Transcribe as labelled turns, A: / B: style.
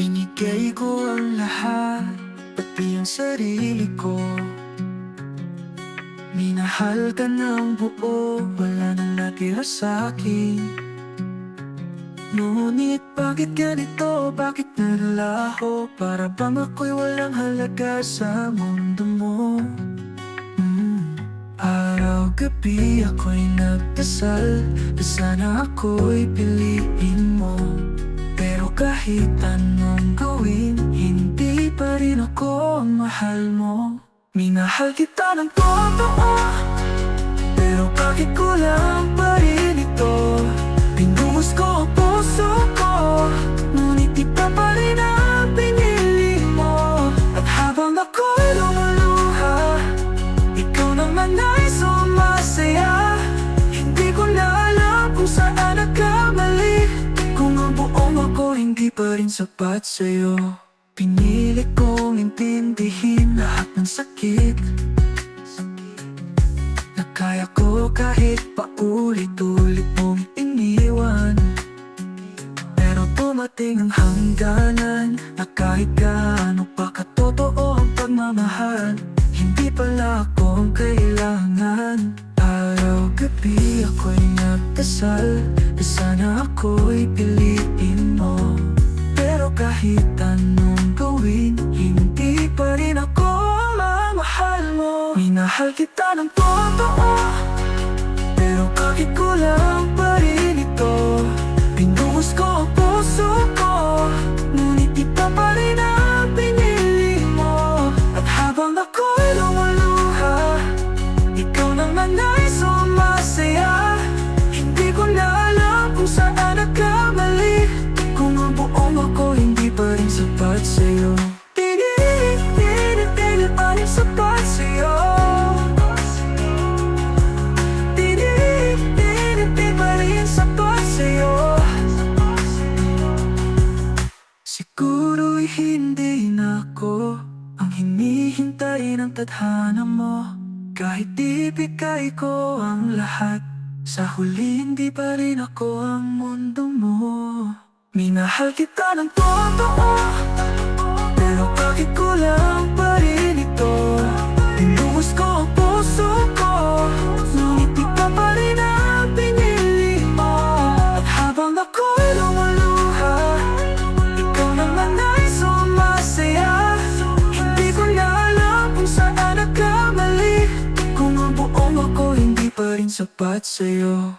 A: Ibinahagi ko ang lahat Pati ang sarili ko Minahal ka ng buo Wala nang natira sa'kin Ngunit bakit ganito? Bakit nalalaho? Para bang ako'y walang halaga sa mundo mo Mm. Araw-gabi ako'y nagdasal Na sana ako'y piliin mo Pero kahit anong gawin? Hindi pa rin ako ang mahal mo. Minahal kita ng totoo Pero bakit kulang pa pa rin sapat sa'yo. Pinili kong intindihin lahat ng sakit. Na kaya ko kahit paulit-ulit mong iniwan. Pero dumating ang hangganan Na kahit gaano pa katotoo ang pagmamahal Hindi pala akong kailangan. Araw-gabi ako'y nagdasal Na sana ako'y piliin mo kahit anong gawin Hindi pa rin ako mamahal mo. Minahal kita ng totoo Pero pa rin hindi na ako Ang hinihintay ng tadhana mo. Kahit ibigay ko ang lahat. Sa huli hindi pa rin ako ang mundo mo. Minahal kita ng totoo Pero bakit kulang pa sapat sa'yo